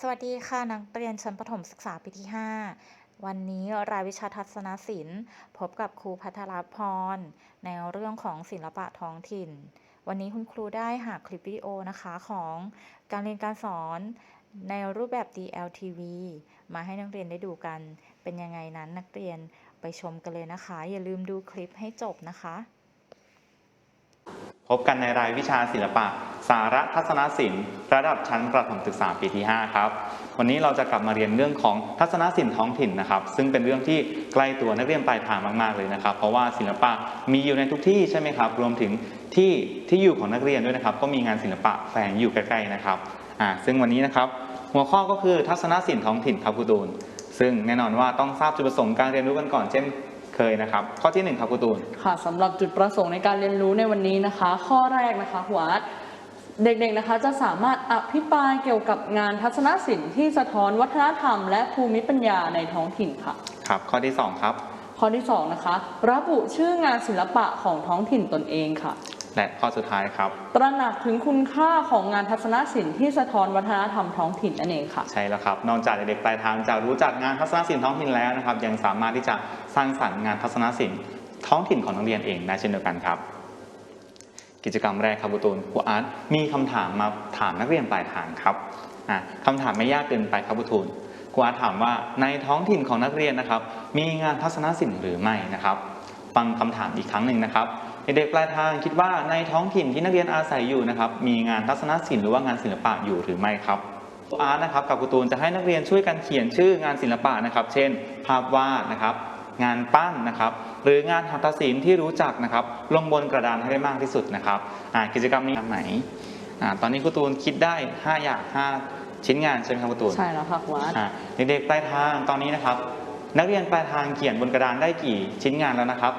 สวัสดีค่ะ นักเรียนชั้นประถมศึกษาปีที่ 5 วันนี้รายวิชาทัศนศิลป์ พบกับครูพัทรพร ในเรื่องของศิลปะท้องถิ่น วันนี้คุณครูได้หาคลิปวิดีโอนะคะของการเรียนการสอนในรูปแบบ DLTV มาให้นักเรียนได้ดูกัน เป็นยังไงนั้นนักเรียนไปชมกันเลยนะคะ อย่าลืมดูคลิปให้จบนะคะ พบกันในรายวิชาศิลปะ สาระทัศนศิลป์ ระดับชั้นประถมศึกษาปีที่ 5 ครับ วันนี้เราจะกลับมาเรียนเรื่องของทัศนศิลป์ท้องถิ่นนะครับ ซึ่งเป็นเรื่องที่ใกล้ตัวนักเรียนปลายทางมาก ๆ เลยนะครับ เพราะว่าศิลปะมีอยู่ในทุกที่ใช่ไหมครับ รวมถึงที่ที่อยู่ของนักเรียนด้วยนะครับ ก็มีงานศิลปะแฝงอยู่ใกล้ๆนะครับอ่าซึ่งวันนี้นะครับ หัวข้อก็คือทัศนศิลป์ท้องถิ่นครับครูตูนซึ่งแน่นอนว่าต้องทราบจุดประสงค์การเรียนรู้กันก่อนเช่น เคยนะครับ ข้อที่หนึ่งครับครูตูน ค่ะสำหรับจุดประสงค์ในการเรียนรู้ในวันนี้นะคะ ข้อแรกนะคะหัวอาร์ตเด็กๆนะคะจะสามารถอภิปรายเกี่ยวกับงานทัศนศิลป์ที่สะท้อนวัฒนธรรม และภูมิปัญญาในท้องถิ่นค่ะ ครับ ข้อที่สองครับ ข้อที่สองนะคะระบุชื่องานศิลปะของท้องถิ่นตนเองค่ะ และข้อสุดท้ายครับ ตระหนักถึงคุณค่าของงานทัศนศิลป์ที่สะท้อนวัฒนธรรมท้องถิ่นนั่นเองค่ะ ใช่แล้วครับ นอกจากเด็กๆปลายทางจะรู้จักงานทัศนศิลป์ท้องถิ่นแล้วนะครับ ยังสามารถที่จะสร้างสรรค์งานทัศนศิลป์ท้องถิ่นของนักเรียนเองได้เช่นเดียวกันครับกิจกรรมแรกครับบุตูนครูอาร์ตมีคำถามมาถามนักเรียนปลายทางครับอะคำถามไม่ยากเกินไปครับบุตูนครูอาร์ตถามว่าในท้องถิ่นของนักเรียนนะครับ มีงานทัศนศิลป์หรือไม่นะครับ ฟังคำถามอีกครั้งหนึ่งนะครับ เด็กๆปลายทางคิดว่าในท้องถิ่นที่นักเรียนอาศัยอยู่นะครับมีงานทัศนศิลป์หรือว่างานศิลปะอยู่หรือไม่ครับครูอาร์ตนะครับกับครูตูนจะให้นักเรียนช่วยกันเขียนชื่องานศิลปะนะครับ เช่น ภาพวาดนะครับ งานปั้นนะครับ หรืองานหัตถศิลป์ที่รู้จักนะครับ ลงบนกระดานให้ได้มากที่สุดนะครับอ่ากิจกรรมนี้ไหนอ่าตอนนี้ครูตูนคิดได้ 5 อย่าง 5 ชิ้นงานใช่ไหมครับครูตูนใช่แล้วค่ะหัวอาร์ตอ่าเด็กๆปลายทางตอนนี้นะครับ นักเรียนปลายทางเขียนบนกระดานได้กี่ชิ้นงานแล้วนะครับ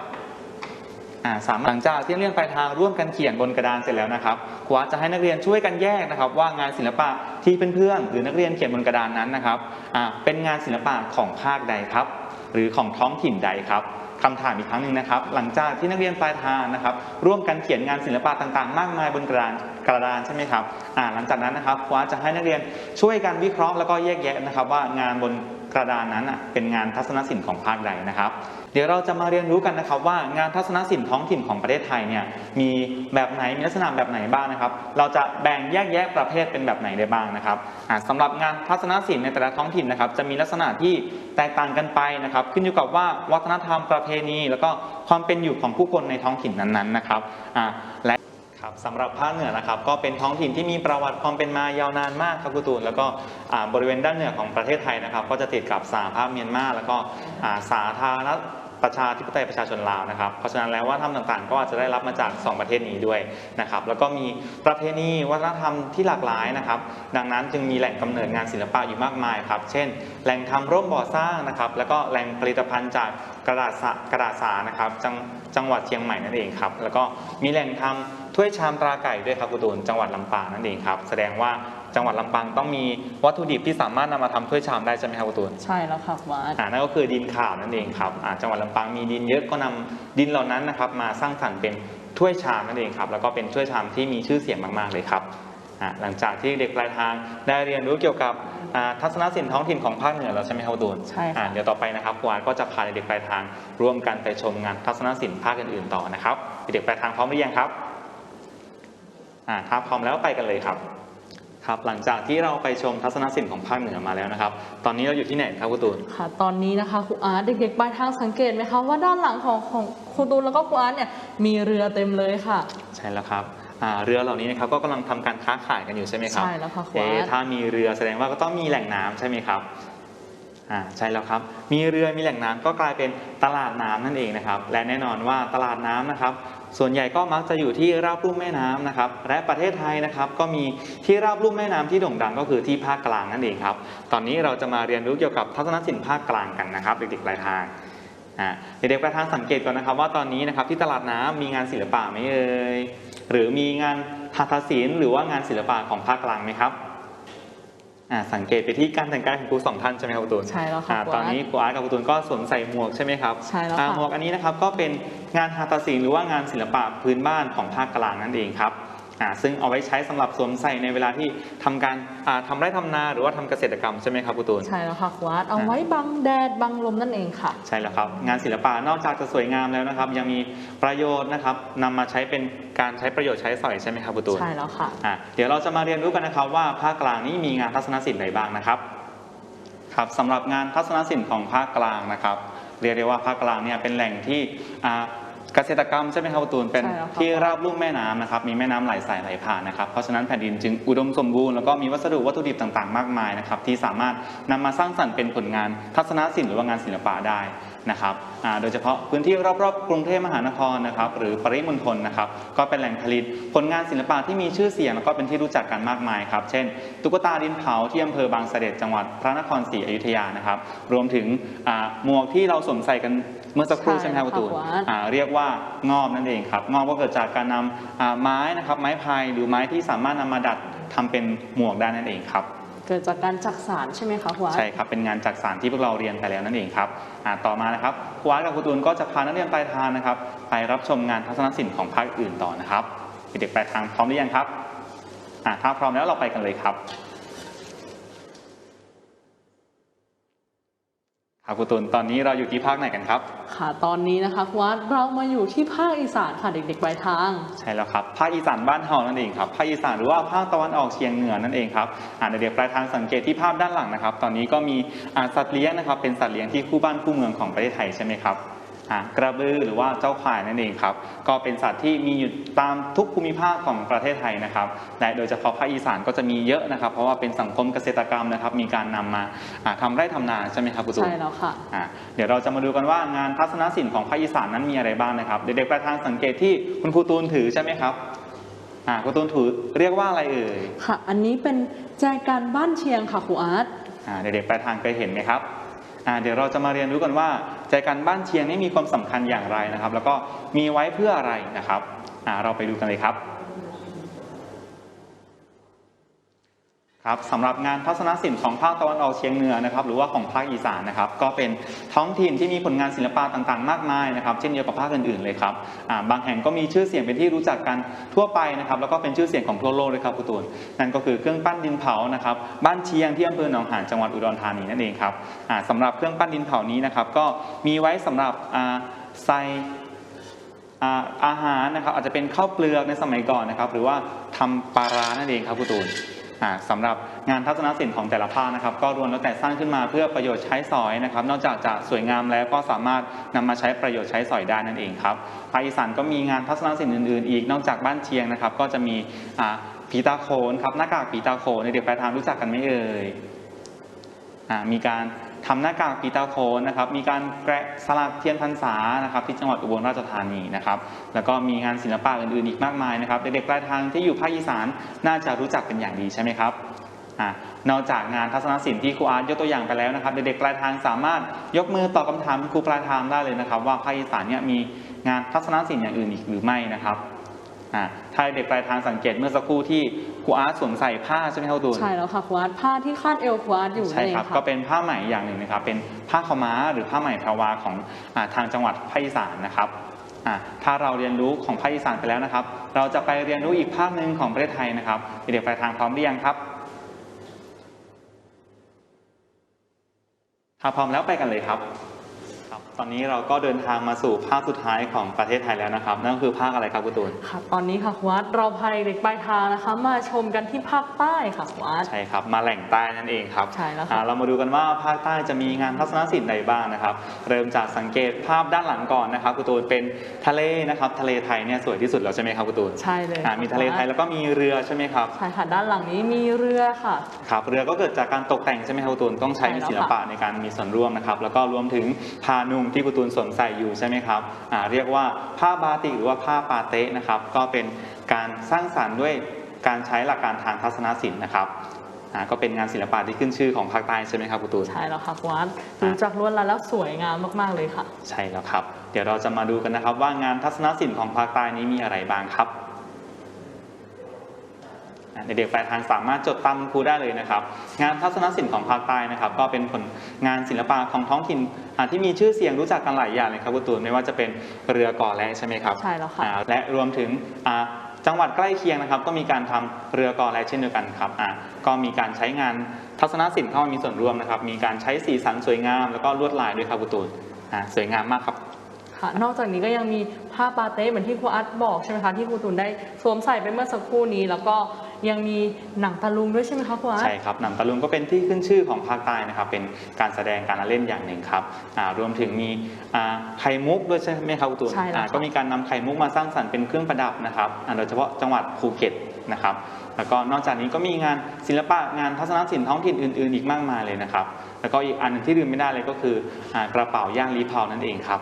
อ่าสามหลังจากที่นักเรียนปลายทางร่วมกันเขียนบนกระดานเสร็จแล้วนะครับครูอาร์ตจะให้นักเรียนช่วยกันแยกนะครับ ว่างานศิลปะที่เพื่อนๆหรือนักเรียนเขียนบนกระดานนั้นนะครับอ่าเป็นงานศิลปะของภาคใดครับ หรือของท้องถิ่นใดครับคำถามอีกครั้งหนึ่งนะครับ หลังจากที่นักเรียนปลายทางนะครับ ร่วมกันเขียนงานศิลปะต่างๆ มากมายบนกระดานกระดานใช่ไหมครับอ่าหลังจากนั้นนะครับครูอาร์ตจะให้นักเรียนช่วยกันวิเคราะห์แล้วก็แยกแยะนะครับว่างานบน ระดานนั้นเป็นงานทัศนศิลป์ของภาคใดนะครับ เดี๋ยวเราจะมาเรียนรู้กันนะครับว่างานทัศนศิลป์ท้องถิ่นของประเทศไทยเนี่ยมีแบบไหนมีลักษณะแบบไหนบ้างนะครับ เราจะแบ่งแยกแยะประเภทเป็นแบบไหนได้บ้างนะครับอ่าสำหรับงานทัศนศิลป์ในแต่ละท้องถิ่นนะครับ จะมีลักษณะที่แตกต่างกันไปนะครับ ขึ้นอยู่กับว่าวัฒนธรรมประเพณี แล้วก็ความเป็นอยู่ของผู้คนในท้องถิ่นนั้นๆนะครับและ ครับสำหรับภาคเหนือนะครับก็เป็นท้องถิ่นที่มีประวัติความเป็นมายาวนานมากครับคุณตูนแล้วก็บริเวณด้านเหนือของประเทศไทยนะครับ ก็จะติดกับสหภาพเมียนมาแล้วก็สาธารณ ประชาธิปไตยประชาชนลาวนะครับ เพราะฉะนั้นแล้วว่าทำต่างๆ ก็อาจจะได้รับมาจาก 2 ประเทศนี้ด้วยนะครับ แล้วก็มีประเพณีวัฒนธรรมที่หลากหลายนะครับ ดังนั้นจึงมีแหล่งกำเนิดงานศิลปะอยู่มากมายครับ เช่น แหล่งทำร่มบ่อสร้างนะครับ แล้วก็แหล่งผลิตภัณฑ์จากกระดาษกระดาษสานะครับจังจังหวัดเชียงใหม่นั่นเองครับ แล้วก็มีแหล่งทำถ้วยชามตราไก่ด้วยครับคุณตูนจังหวัดลำปางนั่นเองครับ แสดงว่า จังหวัดลำปางต้องมีวัตถุดิบที่สามารถนำมาทำถ้วยชามได้ใช่ไหมครับคุณตูน ใช่แล้วค่ะหัวอาร์ตอ่านั่นก็คือดินข่าวนั่นเองครับอ่าจังหวัดลำปางมีดินเยอะก็นำดินเหล่านั้นนะครับมาสร้างสรรค์เป็นถ้วยชามนั่นเองครับแล้วก็เป็นถ้วยชามที่มีชื่อเสียงมากๆเลยครับอ่าหลังจากที่เด็กปลายทางได้เรียนรู้เกี่ยวกับอ่าทัศนศิลป์ท้องถิ่นของภาคเหนือแล้วใช่ไหมครับคุณตูนใช่ค่ะ อ่าเดี๋ยวต่อไปนะครับครูอาร์ตก็จะพาเด็กปลายทางร่วมกันไปชมงานทัศนศิลป์ภาคอื่นๆต่อนะครับเด็กปลายทางพร้อมหรือยังครับอ่าถ้าพร้อมแล้วไปกันเลยครับ ครับหลังจากที่เราไปชมทัศนศิลป์ของภาคเหนือมาแล้วนะครับ ตอนนี้เราอยู่ที่ไหนครับคุณตูนค่ะ ตอนนี้นะคะครูอาร์ตเด็กๆปลายทางสังเกตไหมคะว่าด้านหลังของของครูตูนแล้วก็ครูอาร์ตเนี่ยมีเรือเต็มเลยค่ะ ใช่แล้วครับอ่าเรือเหล่านี้นะครับก็กำลังทำการค้าขายกันอยู่ใช่ไหมครับใช่แล้วค่ะครูเอ๊ะอาร์ตถ้ามีเรือแสดงว่าก็ต้องมีแหล่งน้ำใช่ไหมครับอ่าใช่แล้วครับ มีเรือมีแหล่งน้ำก็กลายเป็นตลาดน้ำนั่นเองนะครับ และแน่นอนว่าตลาดน้ำนะครับ ส่วนใหญ่ก็มักจะอยู่ที่ราบลุ่มแม่น้ำนะครับ และประเทศไทยนะครับก็มีที่ราบลุ่มแม่น้ำที่โด่งดังก็คือที่ภาคกลางนั่นเองครับ ตอนนี้เราจะมาเรียนรู้เกี่ยวกับทัศนศิลป์ภาคกลางกันนะครับ เด็กๆปลายทางเด็กๆประธานสังเกตก่อนนะครับ ว่าตอนนี้นะครับที่ตลาดน้ำมีงานศิลปะไหมเอ่ยหรือมีงานหัตถศิลป์หรือว่างานศิลปะของภาคกลางไหมครับ สังเกตไปที่การแต่งกายของครูสองท่านใช่ไหมครับครูตูนใช่แล้วค่ะอ่าครูตอนอาร์ตนี้ครูอาร์ตกับครูตูนก็สวมใส่หมวกใช่ไหมครับใช่แล้วอ่าค่ะหมวกอันนี้นะครับก็เป็นงานหัตถศิลป์หรือว่างานศิลปะพื้นบ้านของภาคกลางนั่นเองครับอ่า ซึ่งเอาไว้ใช้สำหรับสวมใส่ในเวลาที่ทำการอ่าทำไร่ทำนาหรือว่าทำเกษตรกรรมใช่ไหมครับครูตูนใช่แล้วค่ะครูอาร์ตเอาไว้บังแดดบังลมนั่นเองค่ะ ใช่แล้วครับงานศิลปะนอกจากจะสวยงามแล้วนะครับ ยังมีประโยชน์นะครับนำมาใช้เป็นการใช้ประโยชน์ใช้สอยใช่ไหมครับครูตูนใช่แล้วค่ะอะเดี๋ยวเราจะมาเรียนรู้กันนะครับว่าภาคกลางนี้มีงานทัศนศิลป์อะไรบ้างนะครับครับสำหรับงานทัศนศิลป์ของภาคกลางนะครับเรียกได้ว่าภาคกลางเนี่ยเป็นแหล่งที่อ่า เกษตรกรรมใช่ไหมครับคุณตูนเป็นใช่แล้วครับ ที่ราบลุ่มแม่น้ำนะครับมีแม่น้ำไหลสายไหลผ่านนะครับเพราะฉะนั้นแผ่นดินจึงอุดมสมบูรณ์แล้วก็มีวัสดุวัตถุดิบต่างๆ มากมายนะครับที่สามารถนำมาสร้างสรรค์เป็นผลงานทัศนศิลป์หรือว่างานศิลปะได้นะครับอ่าโดยเฉพาะพื้นที่รอบๆกรุงเทพมหานครนะครับหรือปริมณฑลนะครับก็เป็นแหล่งผลิตผลงานศิลปะที่มีชื่อเสียงแล้วก็เป็นที่รู้จักกันมากมายครับเช่น ตุ๊กตาดินเผาที่อำเภอบางเสด็จจังหวัดพระนครศรีอยุธยานะครับรวมถึงอ่าหมวกที่เราสวมใส่กัน เมื่อสักครู่ใช่ใช่ไหมครับคุณตูนค่ะอ่าเรียกว่างอบนั่นเองครับงอบก็เกิดจากการนำอ่าไม้นะครับไม้พายหรือไม้ที่สามารถนำมาดัดทำเป็นหมวกได้นั่นเองครับเกิดจากการจักสารใช่ไหมคะครูอาร์ตใช่ครับ เป็นงานจักสานที่พวกเราเรียนไปแล้วนั่นเองครับอ่าต่อมานะครับครูอาร์ตกับครูตูนก็จะพานักเรียนปลายทางนะครับ ไปรับชมงานทัศนศิลป์ของภาคอื่นต่อนะครับเด็กๆปลายทางพร้อมหรือยังครับอ่าถ้าพร้อมแล้วเราไปกันเลยครับ ครับครูตูนตอนนี้เราอยู่ที่ภาคไหนกันครับ ค่ะตอนนี้นะคะครูอาร์ตเรามาอยู่ที่ภาคอีสานค่ะเด็กๆปลายทาง ใช่แล้วครับภาคอีสานบ้านเฮานั่นเองครับภาคอีสานหรือว่าภาคตะวันออกเฉียงเหนือนั่นเองครับอ่าเด็กๆปลายทางสังเกตที่ภาพด้านหลังนะครับ ตอนนี้ก็มีอ่าสัตว์เลี้ยงนะครับเป็นสัตว์เลี้ยงที่คู่บ้านคู่เมืองของประเทศไทยใช่ไหมครับอ่า กระบือหรือว่าเจ้าควายนั่นเองครับ ก็เป็นสัตว์ที่มีอยู่ตามทุกภูมิภาคของประเทศไทยนะครับและโดยเฉพาะภาคอีสานก็จะมีเยอะนะครับ เพราะว่าเป็นสังคมเกษตรกรรมนะครับ มีการนำมาอ่าทำไร่ทำนาใช่ไหมครับคุณตูนใช่แล้วค่ะอะเดี๋ยวเราจะมาดูกันว่างานทัศนศิลป์ของภาคอีสานนั้นมีอะไรบ้างนะครับ เด็กๆประธานสังเกตที่คุณครูตูนถือใช่ไหมครับอ่าครูตูนถือเรียกว่าอะไรเอ่ยค่ะ อันนี้เป็นแจกันบ้านเชียงค่ะครูอาร์ตอ่าเด็กๆประธานเคยเห็นไหมครับอ่าเดี๋ยวเราจะมาเรียนรู้กันว่า ใจกันบ้านเชียงนี่มีความสำคัญอย่างไรนะครับ แล้วก็มีไว้เพื่ออะไรนะครับเราไปดูกันเลยครับ ครับสำหรับงานทัศนศิลป์ของภาคตะวันออกเฉียงเหนือนะครับหรือว่าของภาคอีสานนะครับก็เป็นท้องถิ่นที่มีผลงานศิลปะต่างๆ มากมายนะครับเช่นเดียวกับภาคอื่นๆเลยครับบางแห่งก็มีชื่อเสียงเป็นที่รู้จักกันทั่วไปนะครับแล้วก็เป็นชื่อเสียงของทั่วโลกเลยครับคุณตูนนั่นก็คือเครื่องปั้นดินเผานะครับบ้านเชียงที่อำเภอหนองหานจังหวัดอุดรธานีนั่นเองครับสำหรับเครื่องปั้นดินเผานี้นะครับก็มีไว้สำหรับใส่อาหารนะครับอาจจะเป็นข้าวเปลือกในสมัยก่อนนะครับหรือว่าทำปลาร้านั่นเองครับคุณตูน สำหรับงานทัศนศิลป์ของแต่ละภาคนะครับ ก็รวนแล้วแต่สร้างขึ้นมาเพื่อประโยชน์ใช้สอยนะครับ นอกจากจะสวยงามแล้วก็สามารถนำมาใช้ประโยชน์ใช้สอยได้นั่นเองครับภาคอีสานก็มีงานทัศนศิลป์อื่นๆ อีกนอกจากบ้านเชียงนะครับ ก็จะมีผีตาโขนครับหน้ากากผีตาโขนในเด็กปลายทางรู้จักกันไหมเอ่ยมีการ ทำหน้ากากปีตาโคนนะครับมีการแกะสลักเทียนพรรษานะครับที่จังหวัดอุบลราชธานีนะครับแล้วก็มีงานศิลปะอื่นๆอีกมากมายนะครับเด็กๆปลายทางที่อยู่ภาคอีสานน่าจะรู้จักเป็นอย่างดีใช่ไหมครับอนอกจากงานทัศนศิลป์ที่ครูอาร์ตยกตัวอย่างไปแล้วนะครับเด็กๆปลายทางสามารถยกมือตอบคำถามครูปลายทางได้เลยนะครับ ว่าภาคอีสานเนี่ยมีงานทัศนศิลป์อย่างอื่นอีกหรือไม่นะครับ อ่าถ้าเด็กปลายทางสังเกตเมื่อสักครู่ที่ครูอาร์ตสวมใส่ผ้าใช่ไหมครับตูนใช่แล้วค่ะครูอาร์ตผ้าที่คาดเอวครูอาร์ตอยู่นั่ใช่นเองครับค่ะก็เป็นผ้าไหมอย่างหนึ่งนะครับเป็นผ้าขาวม้าหรือผ้าไหมแพรวาของอาทางจังหวัดภาคอีสานนะครับอ่าถ้าเราเรียนรู้ของภาคอีสานไปแล้วนะครับ เราจะไปเรียนรู้อีกภาคหนึ่งของประเทศไทยนะครับเด็กๆไปทางพร้อมหรือยังครับถ้าพร้อมแล้วไปกันเลยครับครับ ตอนนี้เราก็เดินทางมาสู่ภาคสุดท้ายของประเทศไทยแล้วนะครับ นั่นก็คือภาคอะไรครับคุณตูนค่ะตอนนี้ค่ะครูอาร์ตเราพาเด็กๆปลายทางนะคะ มาชมกันที่ภาคใต้ค่ะครูอาร์ตใช่ครับ มาแหล่งใต้นั่นเองครับใช่แล้วค่ะอ่าเรามาดูกันว่าภาคใต้จะมีงานทัศนศิลป์ใดบ้างนะครับ เริ่มจากสังเกตภาพด้านหลังก่อนนะครับคุณตูนเป็นทะเลนะครับทะเลไทยเนี่ยสวยที่สุดแล้วใช่ไหมครับคุณตูนใช่เลยอ่ามีทะเลไทยแล้วก็มีเรือใช่ไหมครับใช่ค่ะด้านหลังนี้มีเรือค่ะครับเรือก็เกิดจากการตกแต่งใช่ไหมครับคุณตูนต้องใช้ใช่แล้วศิลปะในการมีส่วนร่วมนะครับแล้วก็รวมถึงผ้านุ่งที่คุณตูนสวมใส่อยู่ใช่ไหมครับอ่าเรียกว่าผ้าบาติกหรือว่าผ้าปาเต๊ะนะครับ ก็เป็นการสร้างสรรค์ด้วยการใช้หลักการทางทัศนศิลป์นะครับอ่าก็เป็นงานศิลปะที่ขึ้นชื่อของภาคใต้ใช่ไหมครับคุณตูนใช่แล้วค่ะครูอาร์ตดูจากลวดลายแล้วสวยงามมากๆเลยค่ะ ใช่แล้วครับ เดี๋ยวเราจะมาดูกันนะครับว่างานทัศนศิลป์ของภาคใต้นี้มีอะไรบ้างครับอะ เด็กๆปลายทางสามารถจดตามคุณครูได้เลยนะครับ งานทัศนศิลป์ของภาคใต้นะครับ ก็เป็นผลงานศิลปะของท้องถิ่นอะที่มีชื่อเสียงรู้จักกันหลายอย่างเลยครับคุณตูนไม่ว่าจะเป็นเรือก่อแร่ใช่ไหมครับใช่แล้วค่ะอ่าและรวมถึงอ่าจังหวัดใกล้เคียงนะครับ ก็มีการทำเรือกอและเช่นเดียวกันครับอ่าก็มีการใช้งานทัศนศิลป์เข้ามามีส่วนร่วมนะครับ มีการใช้สีสันสวยงาม แล้วก็ลวดลายด้วยครับคุณตูนอ่าสวยงามมากครับค่ะนอกจากนี้ก็ยังมีผ้าปาเต้เหมือนที่ครูอัดบอกใช่ไหมคะที่ครูตุนได้สวมใส่ไปเมื่อสักครู่นี้ แล้วก็ ยังมีหนังตะลุงด้วยใช่ไหมคะครูอัดใช่ครับหนังตะลุงก็เป็นที่ขึ้นชื่อของภาคใต้นะครับเป็นการแสดงการละเล่นอย่างหนึ่งครับอ่ารวมถึงมีอ่าไข่มุกด้วยใช่ไหมครับคุณตูนใช่แล้วอ่าค่ะก็มีการนำไข่มุกมาสร้างสรรค์เป็นเครื่องประดับนะครับอ่าโดยเฉพาะจังหวัดภูเก็ตนะครับแล้วก็นอกจากนี้ก็มีงานศิลปะงานทัศนศิลป์ท้องถิ่นอื่น ๆ อีกมากมายเลยนะครับแล้วก็อีกอันหนึงที่ลืมไม่ได้เลยก็คืออ่ากระเป๋าย่างลีเพานั่นเองครับ